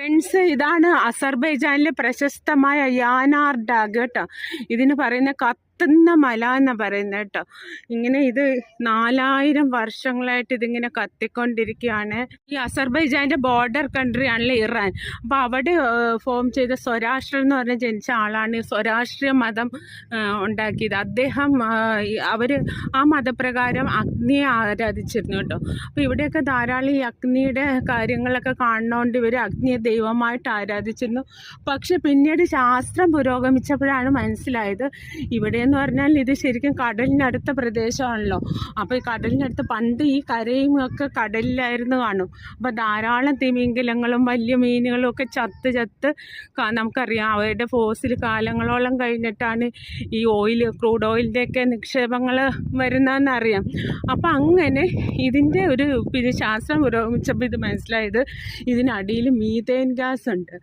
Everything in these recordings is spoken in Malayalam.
ഫ്രണ്ട്സ് ഇതാണ് അസർബൈജാനിലെ പ്രശസ്തമായ യാനാർ ഡാഗ് കേട്ടോ ഇതിന് പറയുന്ന കത്തുന്ന മല എന്ന് പറയുന്നത് കേട്ടോ. ഇങ്ങനെ ഇത് നാലായിരം വർഷങ്ങളായിട്ട് ഇതിങ്ങനെ കത്തിക്കൊണ്ടിരിക്കുകയാണ് ഈ അസർബൈജാന്റെ ബോർഡർ കൺട്രി ആണല്ലോ ഇറാൻ. അപ്പോൾ അവിടെ ഫോം ചെയ്ത സ്വരാഷ്ട്രം എന്ന് പറഞ്ഞ ജനിച്ച ആളാണ് സ്വരാഷ്ട്രീയ മതം ഉണ്ടാക്കിയത്. അദ്ദേഹം അവർ ആ മതപ്രകാരം അഗ്നിയെ ആരാധിച്ചിരുന്നു കേട്ടോ. അപ്പോൾ ഇവിടെയൊക്കെ ധാരാളം ഈ അഗ്നിയുടെ കാര്യങ്ങളൊക്കെ കാണുന്നതുകൊണ്ട് ഇവർ അഗ്നിയെ ദൈവമായിട്ട് ആരാധിച്ചിരുന്നു. പക്ഷെ പിന്നീട് ശാസ്ത്രം പുരോഗമിച്ചപ്പോഴാണ് മനസ്സിലായത് ഇവിടെ എന്ന് പറഞ്ഞാൽ ഇത് ശരിക്കും കടലിനടുത്ത പ്രദേശമാണല്ലോ. അപ്പോൾ ഈ കടലിനടുത്ത് പണ്ട് ഈ കരയും ഒക്കെ കടലിലായിരുന്നു കാണും. അപ്പോൾ ധാരാളം തിമിംഗലങ്ങളും വലിയ മീനുകളും ഒക്കെ ചത്ത് ചത്ത് നമുക്കറിയാം അവരുടെ ഫോസിൽ കാലങ്ങളോളം കഴിഞ്ഞിട്ടാണ് ഈ ഓയിൽ ക്രൂഡ് ഓയിലിന്റെയൊക്കെ നിക്ഷേപങ്ങൾ വരുന്നതെന്നറിയാം അപ്പം അങ്ങനെ ഇതിന്റെ ഒരു പിന്നെ ശാസ്ത്രം പുരോഗമിച്ചപ്പോൾ ഇത് മനസ്സിലായത് ഇതിനടിയിൽ മീതേൻ ഗ്യാസ് ഉണ്ട്.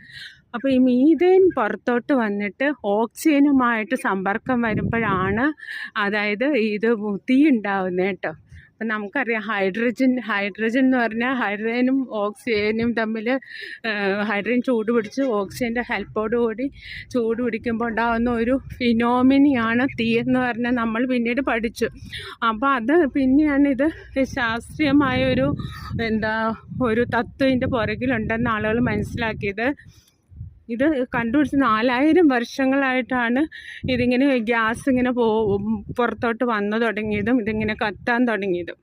അപ്പോൾ ഈ മീതേൻ പുറത്തോട്ട് വന്നിട്ട് ഓക്സിജനുമായിട്ട് സമ്പർക്കം വരുമ്പോഴാണ് അതായത് ഇത് തീ ഉണ്ടാവുന്നത് കേട്ടോ. അപ്പം നമുക്കറിയാം ഹൈഡ്രജൻ ഹൈഡ്രജൻ എന്ന് പറഞ്ഞാൽ ഹൈഡ്രജനും ഓക്സിജനും തമ്മിൽ ഹൈഡ്രജൻ ചൂട് പിടിച്ച് ഓക്സിജന്റെ ഹെൽപ്പോടുകൂടി ചൂട് പിടിക്കുമ്പോൾ ഉണ്ടാകുന്ന ഒരു ഫിനോമിനിയാണ് തീ എന്ന് പറഞ്ഞാൽ നമ്മൾ പിന്നീട് പഠിച്ചു. അപ്പോൾ അത് പിന്നെയാണ് ഇത് ശാസ്ത്രീയമായൊരു എന്താ ഒരു തത്വം പുറകിലുണ്ടെന്ന് ആളുകൾ മനസ്സിലാക്കിയത്. ഇത് കണ്ടുപിടിച്ച് നാലായിരം വർഷങ്ങളായിട്ടാണ് ഇതിങ്ങനെ ഗ്യാസ് ഇങ്ങനെ പോ പുറത്തോട്ട് വന്നു തുടങ്ങിയതും ഇതിങ്ങനെ കത്താൻ തുടങ്ങിയതും.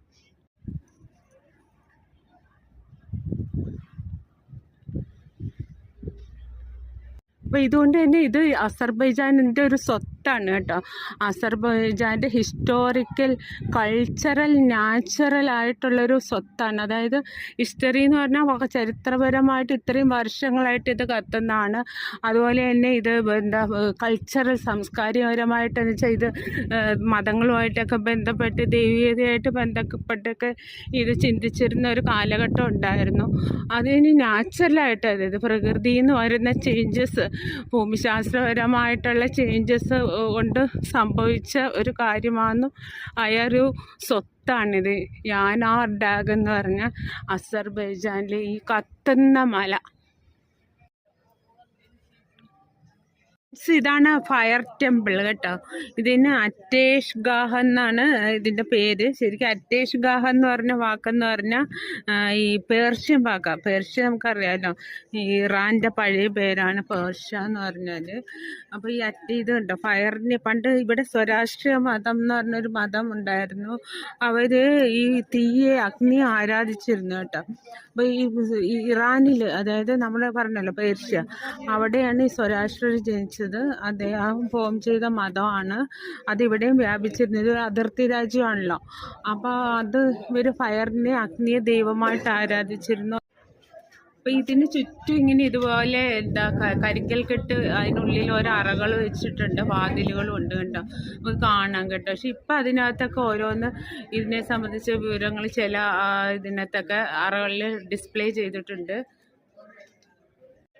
അപ്പോൾ ഇതുകൊണ്ട് തന്നെ ഇത് അസർബൈജാനിന്റെ ഒരു സ്വത്താണ് കേട്ടോ. അസർബൈജാന്റെ ഹിസ്റ്റോറിക്കൽ കൾച്ചറൽ നാച്ചുറൽ ആയിട്ടുള്ളൊരു സ്വത്താണ്. അതായത് ഹിസ്റ്ററി എന്ന് പറഞ്ഞാൽ ചരിത്രപരമായിട്ട് ഇത്രയും വർഷങ്ങളായിട്ട് ഇത് കത്തുന്നതാണ്. അതുപോലെ തന്നെ ഇത് എന്താ കൾച്ചറൽ സാംസ്കാരികപരമായിട്ട് എന്ന് വെച്ചാൽ ഇത് മതങ്ങളുമായിട്ടൊക്കെ ബന്ധപ്പെട്ട് ദൈവീയതയായിട്ട് ബന്ധപ്പെട്ടൊക്കെ ഇത് ചിന്തിച്ചിരുന്ന ഒരു കാലഘട്ടം ഉണ്ടായിരുന്നു. അതിന് നാച്ചുറലായിട്ട് അതായത് പ്രകൃതിയിൽ നിന്ന് വരുന്ന ചേഞ്ചസ് ഭൂമിശാസ്ത്രപരമായിട്ടുള്ള ചേഞ്ചസ് കൊണ്ട് സംഭവിച്ച ഒരു കാര്യമാണെന്നും അയാളൊരു സ്വത്താണിത്. യാനാർ ഡാഗ് എന്ന് പറഞ്ഞ അസർബൈജാനിലെ ഈ കത്തുന്ന മല ഇതാണ് ഫയർ ടെമ്പിൾ കേട്ടോ. ഇതിന് അറ്റേഷ് ഗാഹ് എന്നാണ് ഇതിന്റെ പേര്. ശരിക്കും അറ്റേഷ് ഗാഹ് എന്ന് പറഞ്ഞ വാക്കെന്ന് പറഞ്ഞാൽ ഈ പേർഷ്യൻ വാക്ക. പേർഷ്യ നമുക്കറിയാമല്ലോ ഇറാന്റെ പഴയ പേരാണ് പേർഷ്യ എന്ന് പറഞ്ഞാൽ അപ്പോൾ ഈ അറ്റ ഇത് കേട്ടോ ഫയറിന് പണ്ട് ഇവിടെ സ്വരാഷ്ട്രീയ മതം എന്ന് പറഞ്ഞൊരു മതം ഉണ്ടായിരുന്നു. അവർ ഈ തീയെ അഗ്നിയെ ആരാധിച്ചിരുന്നു കേട്ടോ. അപ്പോൾ ഈ ഇറാനിൽ അതായത് നമ്മൾ പറഞ്ഞല്ലോ പേർഷ്യ അവിടെയാണ് ഈ സ്വരാഷ്ട്രർ ജനിച്ചത്. അദ്ദേഹം ഫോം ചെയ്ത മതമാണ്. അതിവിടെയും വ്യാപിച്ചിരുന്നത് അതിർത്തി രാജ്യമാണല്ലോ. അപ്പോൾ അത് ഇവർ ഫയറിനെ അഗ്നിയെ ദൈവമായിട്ട് ആരാധിച്ചിരുന്നു. അപ്പോൾ ഇതിന് ചുറ്റും ഇങ്ങനെ ഇതുപോലെ എന്താ കരിക്കൽ കെട്ട് അതിനുള്ളിൽ ഓരോ അറകൾ വെച്ചിട്ടുണ്ട്. വാതിലുകളും ഉണ്ട് കേട്ടോ. നമുക്ക് കാണാം കേട്ടോ. പക്ഷെ ഇപ്പം അതിനകത്തൊക്കെ ഓരോന്ന് ഇതിനെ സംബന്ധിച്ച വിവരങ്ങൾ ചില ഇതിനകത്തൊക്കെ അറകളിൽ ഡിസ്പ്ലേ ചെയ്തിട്ടുണ്ട്.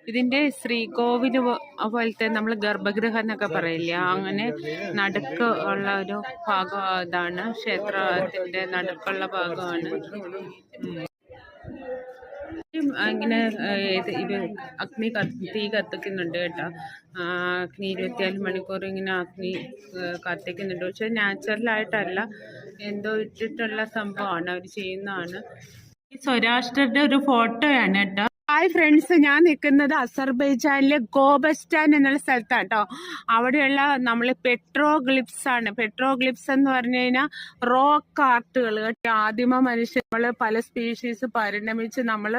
ഇതിന്റെ ശ്രീകോവിൽ പോലത്തെ നമ്മൾ ഗർഭഗൃഹം എന്നൊക്കെ പറയില്ല അങ്ങനെ നടുക്ക് ഉള്ള ഒരു ഭാഗം ഇതാണ് ക്ഷേത്രത്തിന്റെ നടുക്കുള്ള ഭാഗമാണ്. ഇങ്ങനെ ഇത് അഗ്നി തീ കത്തിക്കുന്നുണ്ട് കേട്ടോ. അഗ്നി ഇരുപത്തിനാല് മണിക്കൂർ ഇങ്ങനെ അഗ്നി കത്തിക്കുന്നുണ്ട്. പക്ഷെ നാച്ചുറലായിട്ടല്ല എന്തോ ഇട്ടിട്ടുള്ള സംഭവമാണ് അവർ ചെയ്യുന്നതാണ്. ഈ സ്വരാഷ്ട്രയുടെ ഒരു ഫോട്ടോയാണ് കേട്ടോ. ഹായ് ഫ്രണ്ട്സ് ഞാൻ നിൽക്കുന്നത് അസർബൈജാനിലെ ഗോബസ്റ്റാൻ എന്നുള്ള സ്ഥലത്താണ് കേട്ടോ അവിടെയുള്ള നമ്മൾ പെട്രോഗ്ലിപ്സ് ആണ്. പെട്രോഗ്ലിപ്സ് എന്ന് പറഞ്ഞു കഴിഞ്ഞാൽ റോക്ക് ആർട്ടുകൾ. ആദിമ മനുഷ്യർ നമ്മൾ പല സ്പീഷീസ് പരിണമിച്ച് നമ്മൾ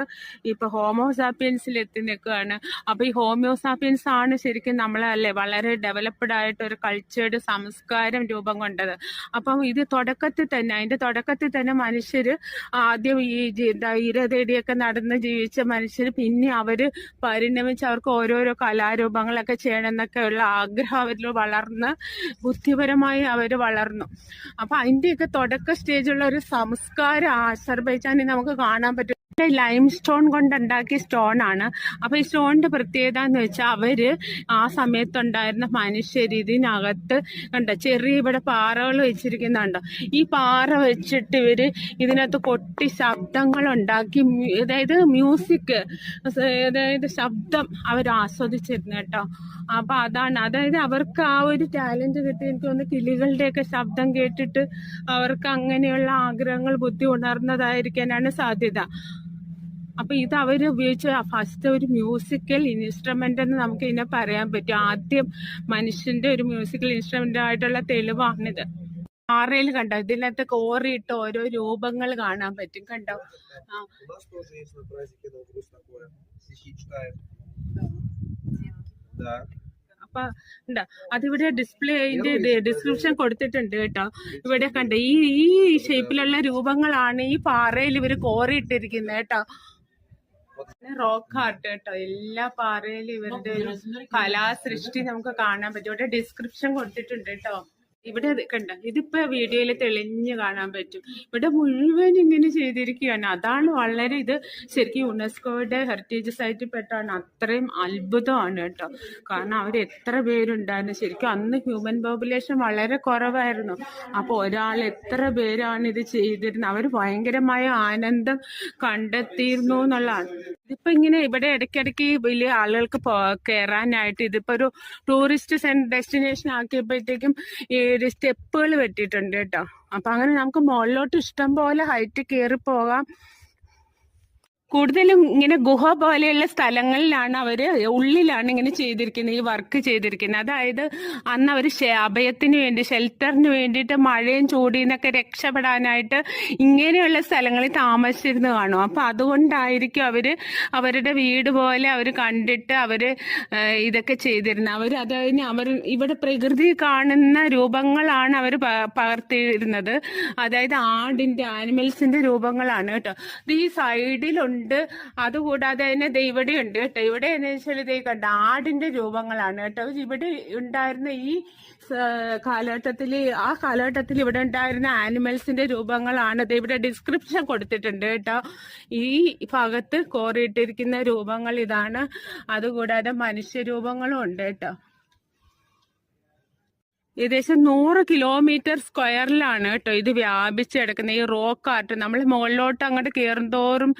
ഇപ്പൊ ഹോമോസാപ്പിയൻസിൽ എത്തി നിൽക്കുകയാണ്. അപ്പോൾ ഈ ഹോമിയോസാപ്പിയൻസ് ആണ് ശരിക്കും നമ്മളല്ലേ വളരെ ഡെവലപ്ഡ് ആയിട്ട് ഒരു കൾച്ചേർഡ് സംസ്കാരം രൂപം കൊണ്ടത്. അപ്പം ഇത് തുടക്കത്തിൽ തന്നെ അതിന്റെ തുടക്കത്തിൽ തന്നെ മനുഷ്യർ ആദ്യം ഈ ഇര തേടിയൊക്കെ നടന്ന് ജീവിച്ച മനുഷ്യർ പിന്നെ അവർ പരിണമിച്ച് അവർക്ക് ഓരോരോ കലാരൂപങ്ങളൊക്കെ ചെയ്യണം എന്നൊക്കെ ഉള്ള ആഗ്രഹം അവരിൽ വളർന്ന് ബുദ്ധിപരമായി അവർ വളർന്നു. അപ്പം അതിന്റെയൊക്കെ തുടക്ക സ്റ്റേജുള്ള ഒരു സംസ്കാരം അസർബൈജാനിൽ നമുക്ക് കാണാൻ പറ്റും ലൈം സ്റ്റോൺ കൊണ്ടുണ്ടാക്കിയ സ്റ്റോൺ ആണ്. അപ്പൊ ഈ സ്റ്റോണിന്റെ പ്രത്യേകത എന്ന് വെച്ചാൽ അവർ ആ സമയത്തുണ്ടായിരുന്ന മനുഷ്യരീതിനകത്ത് കണ്ട ചെറിയ ഇവിടെ പാറകൾ വെച്ചിരിക്കുന്നുണ്ടോ. ഈ പാറ വെച്ചിട്ട് ഇവർ ഇതിനകത്ത് കൊട്ടി ശബ്ദങ്ങൾ ഉണ്ടാക്കി അതായത് മ്യൂസിക് അതായത് ശബ്ദം അവർ ആസ്വദിച്ചിരുന്നു കേട്ടോ. അപ്പൊ അതാണ് അതായത് അവർക്ക് ആ ഒരു ടാലന്റ് കിട്ടി. എനിക്ക് തോന്നുന്നു കിളികളുടെയൊക്കെ ശബ്ദം കേട്ടിട്ട് അവർക്ക് അങ്ങനെയുള്ള ആഗ്രഹങ്ങൾ ബുദ്ധി ഉണർന്നതായിരിക്കാനാണ് സാധ്യത. അപ്പോൾ ഇത് അവർ ഉപയോഗിച്ച ഫസ്റ്റ് ഒരു മ്യൂസിക്കൽ ഇൻസ്ട്രുമെന്റ് എന്ന് നമുക്ക് ഇതിനെ പറയാൻ പറ്റും. ആദ്യം മനുഷ്യന്റെ ഒരു മ്യൂസിക്കൽ ഇൻസ്ട്രുമെന്റ് ആയിട്ടുള്ള തെളിവാണിത്. ആറയിൽ കണ്ടോ? ഇതിനകത്ത് കോറിയിട്ട് ഓരോ രൂപങ്ങൾ കാണാൻ പറ്റും. കണ്ടോ? അപ്പൊ ഉണ്ടാ അതിവിടെ ഡിസ്പ്ലേ അതിന്റെ ഡിസ്ക്രിപ്ഷൻ കൊടുത്തിട്ടുണ്ട് കേട്ടോ. ഇവിടെ കണ്ട? ഈ ഈ ഷേപ്പിലുള്ള രൂപങ്ങളാണ് ഈ പാറയിൽ ഇവർ കോറിയിട്ടിരിക്കുന്നത് കേട്ടോ. റോക്ക് ആർട്ട് കേട്ടോ എല്ലാ പാറയിലും ഇവരുടെ ഒരു കലാസൃഷ്ടി നമുക്ക് കാണാൻ പറ്റും. ഇവിടെ ഡിസ്ക്രിപ്ഷൻ കൊടുത്തിട്ടുണ്ട് കേട്ടോ ഇവിടെ കണ്ട? ഇതിപ്പോ വീഡിയോയിൽ തെളിഞ്ഞു കാണാൻ പറ്റും. ഇവിടെ മുഴുവൻ ഇങ്ങനെ ചെയ്തിരിക്കുകയാണ്. അതാണ് വളരെ ഇത് ശരിക്കും യുനെസ്കോയുടെ ഹെറിറ്റേജ് സൈറ്റിൽ പെട്ടാണ് അത്രയും അത്ഭുതമാണ് കേട്ടോ. കാരണം അവർ എത്ര പേരുണ്ടായിരുന്നു. ശരിക്കും അന്ന് ഹ്യൂമൻ പോപ്പുലേഷൻ വളരെ കുറവായിരുന്നു. അപ്പോൾ ഒരാൾ എത്ര പേരാണ് ഇത് ചെയ്തിരുന്നത്? അവർ ഭയങ്കരമായ ആനന്ദം കണ്ടെത്തിയിരുന്നു എന്നുള്ളതാണ് ഇതിപ്പോ ഇങ്ങനെ ഇവിടെ ഇടയ്ക്കിടയ്ക്ക് വലിയ ആളുകൾക്ക് കയറാനായിട്ട് ഇതിപ്പോ ഒരു ടൂറിസ്റ്റ് ഡെസ്റ്റിനേഷൻ ആക്കിയപ്പോഴത്തേക്കും ഈ ഒരു സ്റ്റെപ്പുകൾ വെട്ടിയിട്ടുണ്ട് കേട്ടോ. അപ്പൊ അങ്ങനെ നമുക്ക് മുകളിലോട്ട് ഇഷ്ടം പോലെ ഹൈറ്റ് കയറി പോകാം. കൂടുതലും ഇങ്ങനെ ഗുഹ പോലെയുള്ള സ്ഥലങ്ങളിലാണ് അവർ ഉള്ളിലാണ് ഇങ്ങനെ ചെയ്തിരിക്കുന്നത് ഈ വർക്ക് ചെയ്തിരിക്കുന്നത്. അതായത് അന്ന് അവർ അഭയത്തിന് വേണ്ടി ഷെൽട്ടറിന് വേണ്ടിയിട്ട് മഴയും ചൂടിൽ നിന്നൊക്കെ രക്ഷപ്പെടാനായിട്ട് ഇങ്ങനെയുള്ള സ്ഥലങ്ങളിൽ താമസിച്ചിരുന്ന് കാണും. അപ്പൊ അതുകൊണ്ടായിരിക്കും അവർ അവരുടെ വീട് പോലെ അവർ കണ്ടിട്ട് അവർ ഇതൊക്കെ ചെയ്തിരുന്നത്. അവർ അതായത് അവർ ഇവിടെ പ്രകൃതി കാണുന്ന രൂപങ്ങളാണ് അവർ പകർത്തിയിരുന്നത്. അതായത് ആടിന്റെ ആനിമൽസിന്റെ രൂപങ്ങളാണ് കേട്ടോ. ഈ സൈഡിലുണ്ട് അതുകൂടാതെ തന്നെ ദേ ഇവിടെ ഉണ്ട് കേട്ടോ. ഇവിടെ എന്ന് വെച്ചാൽ ഇതേ കണ്ട ആടിന്റെ രൂപങ്ങളാണ് കേട്ടോ. ഇവിടെ ഉണ്ടായിരുന്ന ഈ കാലഘട്ടത്തിൽ ആ കാലഘട്ടത്തിൽ ഇവിടെ ഉണ്ടായിരുന്ന ആനിമൽസിന്റെ രൂപങ്ങളാണ് ദേ ഇവിടെ ഡിസ്ക്രിപ്ഷൻ കൊടുത്തിട്ടുണ്ട് കേട്ടോ. ഈ ഭാഗത്ത് കോറിയിട്ടിരിക്കുന്ന രൂപങ്ങൾ ഇതാണ്. അതുകൂടാതെ മനുഷ്യരൂപങ്ങളും ഉണ്ട് കേട്ടോ. ഏകദേശം നൂറ് കിലോമീറ്റർ സ്ക്വയറിലാണ് കേട്ടോ ഇത് വ്യാപിച്ച് കിടക്കുന്നത് ഈ റോക്ക് ആർട്ട്. നമ്മൾ മുകളിലോട്ട് അങ്ങോട്ട് കയറുന്തോറും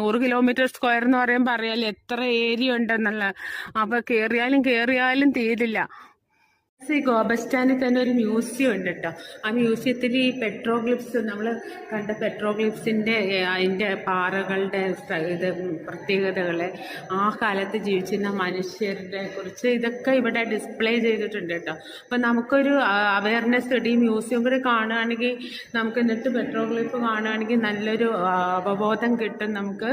നൂറ് കിലോമീറ്റർ സ്ക്വയർ എന്ന് പറയുമ്പോൾ അറിയാലോ എത്ര ഏരിയ ഉണ്ടെന്നുള്ള. അപ്പൊ കയറിയാലും കയറിയാലും തീരില്ല. ഈ ഗോബസ്റ്റാനിൽ തന്നെ ഒരു മ്യൂസിയം ഉണ്ട് കേട്ടോ. ആ മ്യൂസിയത്തിൽ ഈ പെട്രോഗ്ലിപ്സ് നമ്മൾ കണ്ട പെട്രോഗ്ലിപ്സിന്റെ അതിന്റെ പാറകളുടെ ഇത് പ്രത്യേകതകൾ ആ കാലത്ത് ജീവിച്ചിരുന്ന മനുഷ്യരുടെ കുറിച്ച് ഇതൊക്കെ ഇവിടെ ഡിസ്പ്ലേ ചെയ്തിട്ടുണ്ട് കേട്ടോ. അപ്പം നമുക്കൊരു അവയർനെസ് ഈ മ്യൂസിയം കൂടി കാണുകയാണെങ്കിൽ നമുക്ക് എന്നിട്ട് പെട്രോഗ്ലിപ്പ് കാണുകയാണെങ്കിൽ നല്ലൊരു അവബോധം കിട്ടും നമുക്ക്.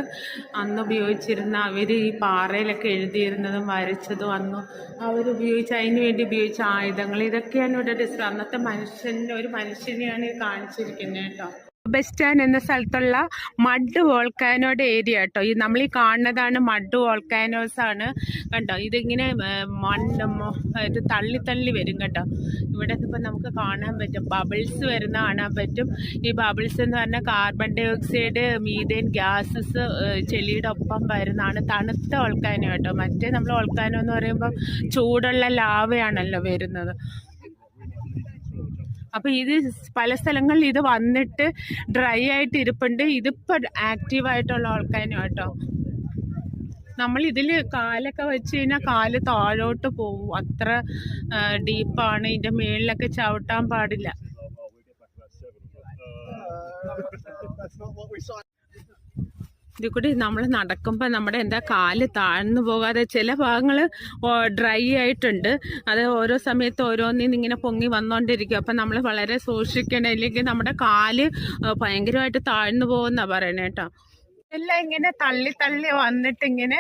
അന്ന് ഉപയോഗിച്ചിരുന്ന അവർ ഈ പാറയിലൊക്കെ എഴുതിയിരുന്നതും വരച്ചതും അന്ന് അവരുപയോഗിച്ച അതിന് വേണ്ടി ഉപയോഗിച്ച ആയുധങ്ങൾ. ഇതൊക്കെയാണ് ഇവിടെ ഡിസ്പ്ലേ അന്നത്തെ മനുഷ്യന്റെ ഒരു മനുഷ്യനെയാണ് കാണിച്ചിരിക്കുന്നത് കേട്ടോ. ബെസ്റ്റാൻ എന്ന സ്ഥലത്തുള്ള മഡ് വോൾക്കാനോയുടെ ഏരിയ കേട്ടോ ഈ നമ്മൾ ഈ കാണുന്നതാണ് മഡ് വോൾക്കാനോസ് ആണ്. കണ്ടോ? ഇതിങ്ങനെ മണ്ണ് ഇത് തള്ളി തള്ളി വരും കേട്ടോ ഇവിടെ ഇപ്പം നമുക്ക് കാണാൻ പറ്റും. ബബിൾസ് വരുന്ന കാണാൻ പറ്റും. ഈ ബബിൾസ് എന്ന് പറഞ്ഞാൽ carbon dioxide methane gases ചെളിയുടെ ഒപ്പം വരുന്നതാണ് തണുത്ത വോൾക്കാനോ കേട്ടോ മറ്റേ നമ്മൾ വോൾക്കാനോ എന്ന് പറയുമ്പോൾ ചൂടുള്ള ലാവയാണല്ലോ വരുന്നത്. അപ്പൊ ഇത് പല സ്ഥലങ്ങളിൽ ഇത് വന്നിട്ട് ഡ്രൈ ആയിട്ട് ഇരിപ്പുണ്ട്. ഇതിപ്പോ ആക്റ്റീവ് ആയിട്ടുള്ള ആൾക്കാരും കേട്ടോ നമ്മൾ ഇതിൽ കാലൊക്കെ വെച്ച് കഴിഞ്ഞാൽ കാൽ താഴോട്ട് പോവും. അത്ര ഡീപ്പാണ് ഇതിന്റെ മേളിലൊക്കെ ചവിട്ടാൻ പാടില്ല. ഇതിൽ കൂടി നമ്മൾ നടക്കുമ്പോൾ നമ്മുടെ എന്താ കാൽ താഴ്ന്നു പോകാതെ ചില ഭാഗങ്ങൾ ഡ്രൈ ആയിട്ടുണ്ട്. അത് ഓരോ സമയത്ത് ഓരോന്നിന്ന് ഇങ്ങനെ പൊങ്ങി വന്നുകൊണ്ടിരിക്കും അപ്പം നമ്മൾ വളരെ സൂക്ഷിക്കണം. ഇല്ലെങ്കിൽ നമ്മുടെ കാൽ ഭയങ്കരമായിട്ട് താഴ്ന്നു പോകുന്ന പറയണേ കേട്ടോ എല്ലാം ഇങ്ങനെ തള്ളി തള്ളി വന്നിട്ട് ഇങ്ങനെ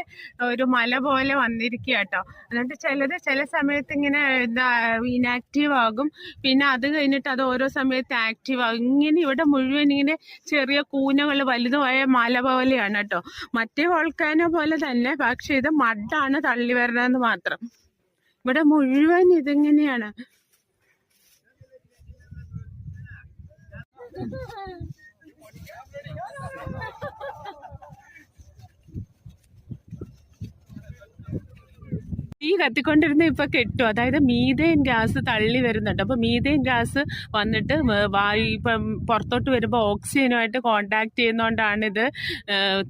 ഒരു മല പോലെ വന്നിരിക്കുക കേട്ടോ എന്നിട്ട് ചിലത് ചില സമയത്ത് ഇങ്ങനെ എന്താ ഇനാക്റ്റീവ് ആകും. പിന്നെ അത് കഴിഞ്ഞിട്ട് അത് ഓരോ സമയത്ത് ആക്റ്റീവ് ആകും. ഇങ്ങനെ ഇവിടെ മുഴുവൻ ഇങ്ങനെ ചെറിയ കൂനകൾ വലുതുമായ മല പോലെയാണ് കേട്ടോ. മറ്റേ വോൾക്കാനോ പോലെ തന്നെ പക്ഷെ ഇത് മഡാണ് തള്ളി വരണതെന്ന് മാത്രം. ഇവിടെ മുഴുവൻ ഇതിങ്ങനെയാണ്. ഈ കത്തിക്കൊണ്ടിരുന്ന ഇപ്പൊ കെട്ടു. അതായത് മീതേൻ ഗ്യാസ് തള്ളി വരുന്നുണ്ട്. അപ്പൊ മീതേൻ ഗ്യാസ് വന്നിട്ട് വായു ഇപ്പം പുറത്തോട്ട് വരുമ്പോൾ ഓക്സിജനുമായിട്ട് കോണ്ടാക്ട് ചെയ്യുന്നതുകൊണ്ടാണ് ഇത്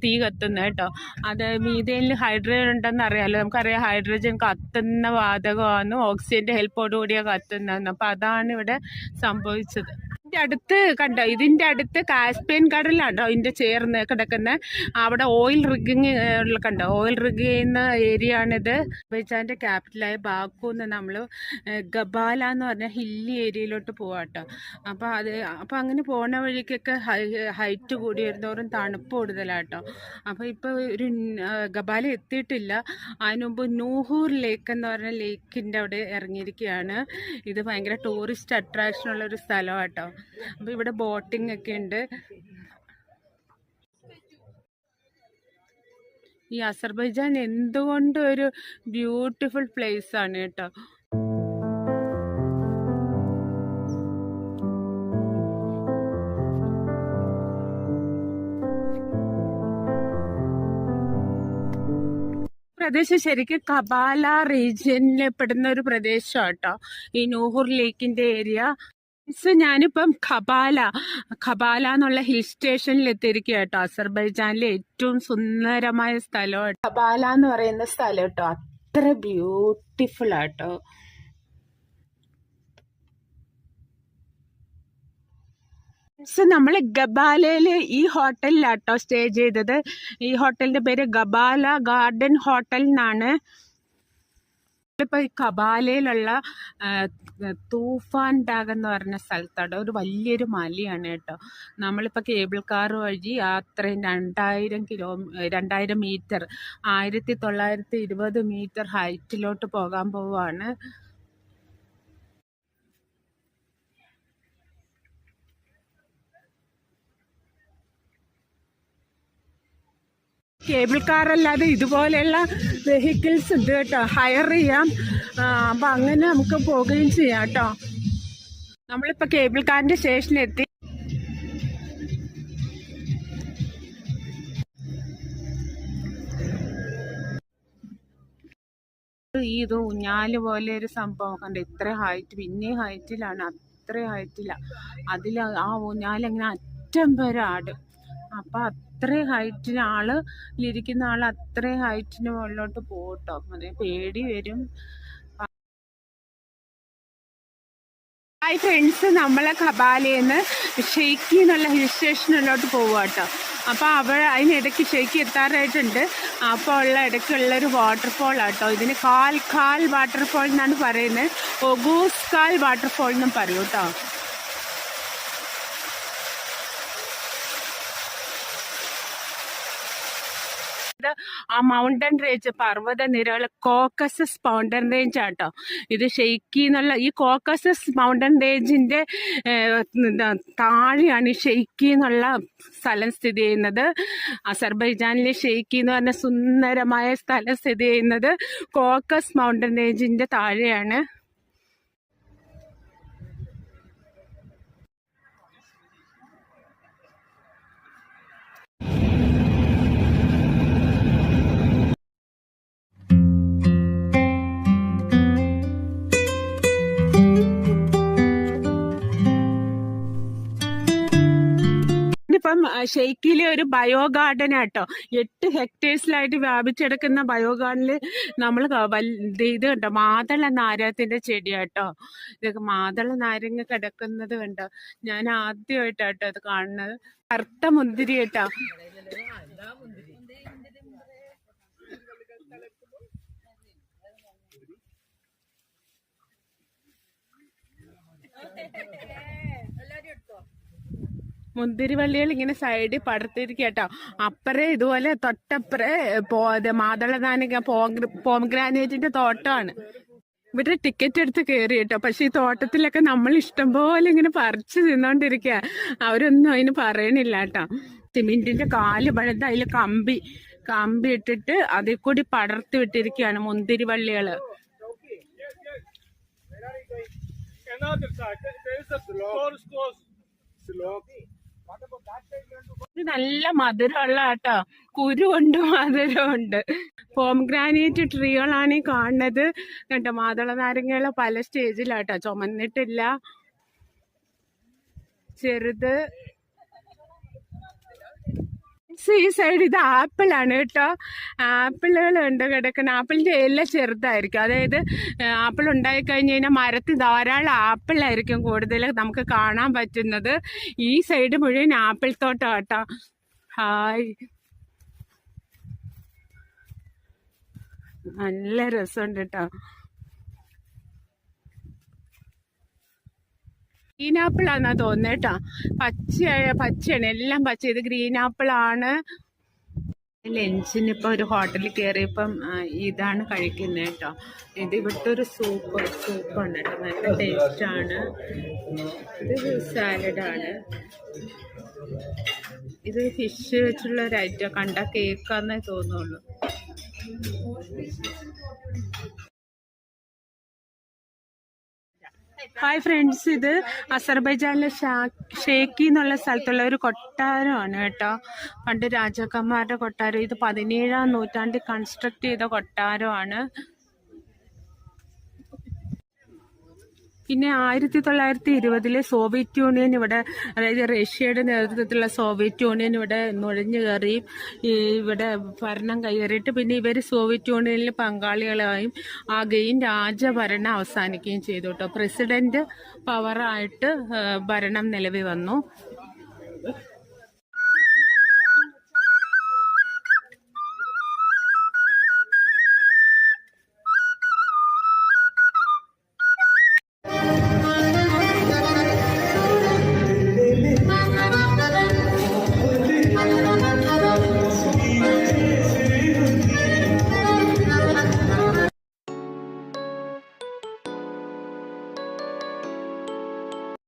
തീ കത്തുന്നത് കേട്ടോ. അത് മീതേനിൽ ഹൈഡ്രജൻ ഉണ്ടെന്ന് അറിയാലോ. നമുക്കറിയാം ഹൈഡ്രജൻ കത്തുന്ന വാതകമാണ് ഓക്സിജന്റെ ഹെൽപ്പോടുകൂടിയാണ് കത്തുന്നതെന്ന്. അപ്പൊ അതാണ് ഇവിടെ സംഭവിച്ചത്. ഇതിന്റെ അടുത്ത് കണ്ടോ? ഇതിന്റെ അടുത്ത് കാസ്പിയൻ കടലാണോ ഇതിന്റെ ചേർന്ന് കിടക്കുന്ന? അവിടെ ഓയിൽ റിഗിങ് കണ്ടോ? ഓയിൽ റിഗ് ചെയ്യുന്ന ഏരിയ ആണിത് അസർബൈജാന്റെ ക്യാപിറ്റലായ ബാക്കുന്ന് നമ്മൾ ഗബാല എന്ന് പറഞ്ഞ ഹില്ലി ഏരിയയിലോട്ട് പോവാട്ടോ. അപ്പോൾ അത് അപ്പോൾ അങ്ങനെ പോണ വഴിക്കൊക്കെ ഹൈറ്റ് കൂടി വരുന്നവരും തണുപ്പ് കൂടുതലാട്ടോ. അപ്പോൾ ഇപ്പോൾ ഒരു ഗബാല എത്തിയിട്ടില്ല. അതിനുമുമ്പ് നൂഹൂർ ലേക്ക് എന്ന് പറഞ്ഞ ലേക്കിന്റെ അവിടെ ഇറങ്ങിയിരിക്കുകയാണ് ഇത് ഭയങ്കര ടൂറിസ്റ്റ് അട്രാക്ഷൻ ഉള്ള ഒരു സ്ഥലമാട്ടോ അപ്പോൾ ഇവിടെ ബോട്ടിംഗ് ഒക്കെ ഉണ്ട്. ഈ അസർബൈജാൻ എന്തുകൊണ്ട് ഒരു ബ്യൂട്ടിഫുൾ പ്ലേസ് ആണ് കേട്ടോ. പ്രദേശം ശരിക്കും കബാല റീജിയനിൽ പെടുന്ന ഒരു പ്രദേശം കേട്ടോ ഈ നൂഹൂർ ലേക്കിന്റെ ഏരിയ മിസ് ഞാനിപ്പം ഖബാല ഖബാല എന്നുള്ള ഹിൽ സ്റ്റേഷനിൽ എത്തിയിരിക്കുക കേട്ടോ. അസർബൈജാനിലെ ഏറ്റവും സുന്ദരമായ സ്ഥലം ഖബാല എന്ന് പറയുന്ന സ്ഥലം കേട്ടോ. അത്ര ബ്യൂട്ടിഫുൾ ആട്ടോ നമ്മൾ ഗബാലയിൽ ഈ ഹോട്ടലിലാട്ടോ സ്റ്റേ ചെയ്തത്. ഈ ഹോട്ടലിന്റെ പേര് ഗബാല ഗാർഡൻ ഹോട്ടൽ എന്നാണ്. ഇപ്പൊ ഈ കബാലയിലുള്ള തൂഫാൻ ഡാഗ് എന്ന് പറഞ്ഞ സ്ഥലത്താണ് ഒരു വലിയൊരു മലയാണ് കേട്ടോ. നമ്മളിപ്പോൾ കേബിൾ കാർ വഴി അത്രയും രണ്ടായിരം കിലോ രണ്ടായിരം മീറ്റർ ആയിരത്തി തൊള്ളായിരത്തി ഇരുപത് മീറ്റർ ഹൈറ്റിലോട്ട് പോകാൻ പോവാണ്. കേബിൾ കാർ അല്ലാതെ ഇതുപോലെയുള്ള വെഹിക്കിൾസ് ഉണ്ട് കേട്ടോ. ഹയർ ചെയ്യാം. അപ്പം അങ്ങനെ നമുക്ക് പോവുകയും ചെയ്യാം കേട്ടോ. നമ്മളിപ്പോൾ കേബിൾ കാറിന്റെ സ്റ്റേഷനിലെത്തി. ഈ ഇത് ഊഞ്ഞാൽ പോലെ ഒരു സംഭവം. കണ്ട? ഇത്ര ഹൈറ്റ് പിന്നെ ഹൈറ്റിലാണ് അത്ര ഹൈറ്റില്ല അതിൽ ആ ഊഞ്ഞാലിങ്ങനെ അറ്റം വരെ ആടും. അപ്പം അത്ര ഹൈറ്റിന് ആൾ ഇരിക്കുന്ന ആൾ അത്ര ഹൈറ്റിന് മുകളിലോട്ട് പോട്ടോ അതെ പേടി വരും. ഹായ് ഫ്രണ്ട്സ് നമ്മളെ കബാലയിൽ ഷെയ്ക്കി എന്നുള്ള ഹിൽ സ്റ്റേഷനിലോട്ട് പോവുക കേട്ടോ അപ്പോൾ അവൾ അതിനിടയ്ക്ക് ഷെയ്ക്കി എത്താറായിട്ടുണ്ട്. അപ്പോൾ ഉള്ള ഇടയ്ക്കുള്ള ഒരു വാട്ടർഫോൾ ആട്ടോ ഇതിന് കാൽ കാൽ വാട്ടർഫോൾ എന്നാണ് പറയുന്നത്. ഒഗൂസ് കാൽ വാട്ടർഫോൾ എന്നും പറയൂ കേട്ടോ ഇത് ആ മൗണ്ടൻ റേഞ്ച് പർവത നിരകൾ കോക്കസസ് മൗണ്ടൻ റേഞ്ച് ആട്ടോ. ഇത് ഷെയ്ക്കി എന്നുള്ള ഈ കോക്കസസ് മൗണ്ടൻ റേഞ്ചിന്റെ താഴെയാണ് ഈ ഷെയ്ക്കി എന്നുള്ള സ്ഥലം സ്ഥിതി ചെയ്യുന്നത്. അസർബൈജാനിലെ ഷെയ്ക്കി എന്ന് പറഞ്ഞ സുന്ദരമായ സ്ഥലം സ്ഥിതി ചെയ്യുന്നത് കോക്കസ് മൗണ്ടൻ റേഞ്ചിന്റെ താഴെയാണ്. ഇപ്പം ഷെയ്ക്കിലെ ഒരു ബയോ ഗാർഡൻ ആട്ടോ. എട്ട് ഹെക്ടേഴ്സിലായിട്ട് വ്യാപിച്ചെടുക്കുന്ന ബയോ ഗാർഡനിൽ നമ്മൾ ഇത് കണ്ടോ? മാതള നാരകത്തിന്റെ ചെടിയാട്ടോ. ഇതൊക്കെ മാതള നാരങ്ങ കിടക്കുന്നത് കണ്ടോ? ഞാൻ ആദ്യമായിട്ടാട്ടോ അത് കാണുന്നത്. കറുത്ത മുന്തിരി കേട്ടോ. മുന്തിരി വള്ളികൾ ഇങ്ങനെ സൈഡിൽ പടർത്തിരിക്കുക കേട്ടോ അപ്പറേ ഇതുപോലെ തൊട്ടപ്പറേ പോ പോം പോംഗ്രാനേറ്റിന്റെ തോട്ടമാണ്. ഇവിടെ ടിക്കറ്റ് എടുത്ത് കയറി കേട്ടോ പക്ഷെ ഈ തോട്ടത്തിലൊക്കെ നമ്മൾ ഇഷ്ടംപോലെ ഇങ്ങനെ പറിച്ച് തിന്നോണ്ടിരിക്കുക അവരൊന്നും അതിന് പറയണില്ല കേട്ടോ സിമെന്റിന്റെ കാൽ പഴുത്ത് അതിൽ കമ്പി കമ്പി ഇട്ടിട്ട് അതിൽ കൂടി പടർത്തി വിട്ടിരിക്കുകയാണ് മുന്തിരി വള്ളികൾ. ഇത് നല്ല മധുരമുള്ള കേട്ടോ കുരുണ്ട് മധുരമുണ്ട്. പോംഗ്രാനൈറ്റ് ട്രീകളാണ് ഈ കാണുന്നത്. കേട്ടോ മാതള നാരങ്ങയുള്ള പല സ്റ്റേജിലാട്ടോ ചുമന്നിട്ടില്ല. ചെറുത്. ഈ സൈഡ് ഇത് ആപ്പിളാണ് കേട്ടോ. ആപ്പിളുകളുണ്ട് കിടക്കുന്ന ആപ്പിളിന്റെ എല്ലാം ചെറുതായിരിക്കും. അതായത് ആപ്പിൾ ഉണ്ടായി കഴിഞ്ഞ് കഴിഞ്ഞാൽ മരത്തിൽ ധാരാളം ആപ്പിളായിരിക്കും കൂടുതൽ നമുക്ക് കാണാൻ പറ്റുന്നത്. ഈ സൈഡ് മുഴുവൻ ആപ്പിൾ തോട്ടം കേട്ടോ. ഹായ്. നല്ല രസമുണ്ട് കേട്ടോ. ഗ്രീൻ ആപ്പിൾ ആണെന്നാ തോന്നുന്നത് കേട്ടോ പച്ച പച്ചയാണ് എല്ലാം പച്ച. ഇത് ഗ്രീൻ ആപ്പിൾ ആണ് ലഞ്ചിന് ഇപ്പോൾ ഒരു ഹോട്ടലിൽ കയറിയപ്പം ഇതാണ് കഴിക്കുന്നത് കേട്ടോ ഇത് ഇവിടുത്തെ ഒരു സൂപ്പ് സൂപ്പാണ് കേട്ടോ നല്ല ആണ് ഇത് സാലഡാണ്. ഇത് ഫിഷ് വെച്ചുള്ള ഒരു ഐറ്റം. കണ്ട കേക്കാന്നേ തോന്നുള്ളൂ. ഹായ് ഫ്രണ്ട്സ് ഇത് അസർബൈജാനിലെ ഷേക്കി എന്നുള്ള സ്ഥലത്തുള്ള ഒരു കൊട്ടാരമാണ് കേട്ടോ. പണ്ട് രാജാക്കന്മാരുടെ കൊട്ടാരം. ഇത് പതിനേഴാം നൂറ്റാണ്ടിൽ കൺസ്ട്രക്ട് ചെയ്ത കൊട്ടാരമാണ്. പിന്നെ ആയിരത്തി തൊള്ളായിരത്തി ഇരുപതിലെ സോവിയറ്റ് യൂണിയൻ ഇവിടെ അതായത് റഷ്യയുടെ നേതൃത്വത്തിലുള്ള സോവിയറ്റ് യൂണിയൻ ഇവിടെ നുഴഞ്ഞു കയറി ഇവിടെ ഭരണം കൈയേറിയിട്ട് പിന്നെ ഇവർ സോവിയറ്റ് യൂണിയനിൽ പങ്കാളികളായും ആകുകയും രാജഭരണം അവസാനിക്കുകയും ചെയ്തു കേട്ടോ പ്രസിഡന്റ് പവറായിട്ട് ഭരണം നിലവിൽ വന്നു.